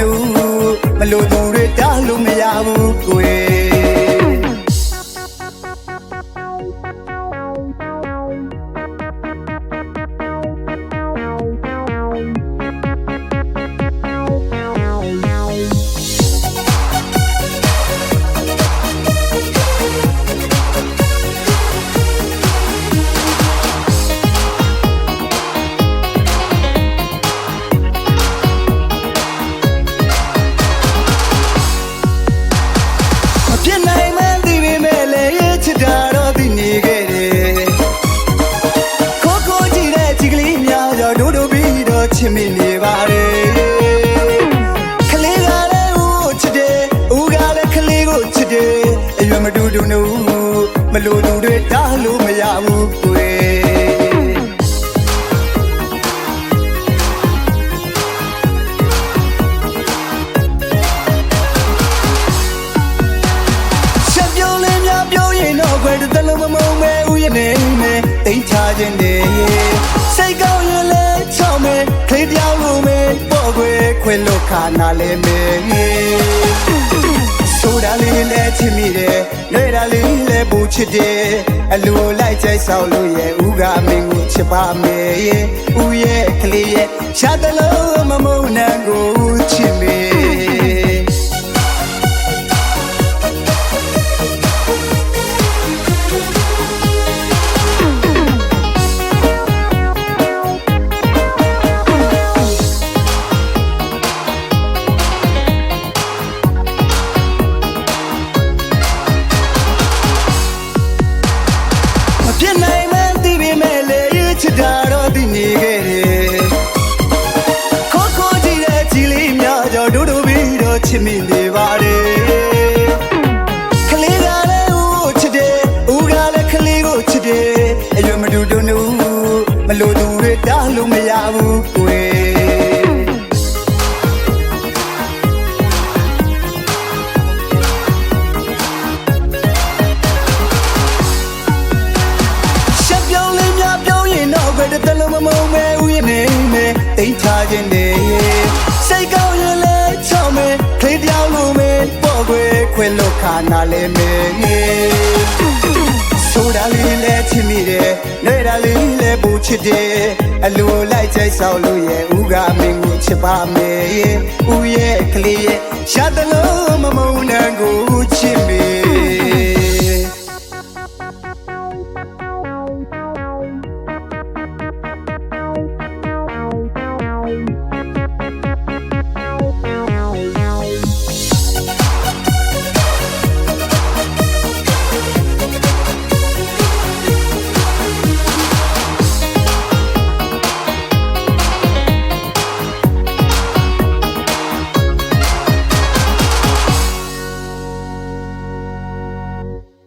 တူနူမလို့သူတွေတားလို့ ချခြင်းနေစိတ်ကောင်းရင်လည်းချောင်းမဲခလေးပြောင်းလို့မဲပေါ့ခွဲခွဲလို့ခါနာလဲမဲဆိုတာလေးလည်းချစ်မိတယ်လွဲတာလေးလည်းပူချစ်တယ်အလိုလိုက်ကြိုက်ဆောင်လို့ရဲ့ဥကမင်းကိုချစ်ပါမယ်ဥရဲ့ကလေးရဲ့ရှားတလုံးမမုံနံကိုချစ်မေမ လို့မရဘူးကွယ်ရှက်ပြောင်းလေးများပြောင်းရင်တော့ခွဲတစ်သလုံးမမုံမဲဥယျနေမဲတိတ်ချခြင်းနေစိတ်ကောင်းရင်လည်းချောင်းမဲခလေးပြောင်းလို့မဲပေါ့ခွဲခွဲလို့ခါနာလဲမဲဆိုတာလေးလည်းချစ်မိတယ်လွဲတာလေးလည်းပူ ချစ်တယ်အလိုလိုက်ကြိုက်ဆောင်လို့ရဲ့ဥကမင်းကိုချစ်ပါမယ်ဥရဲ့ကလေးရဲ့ရှားတလုံးမမုံနံကို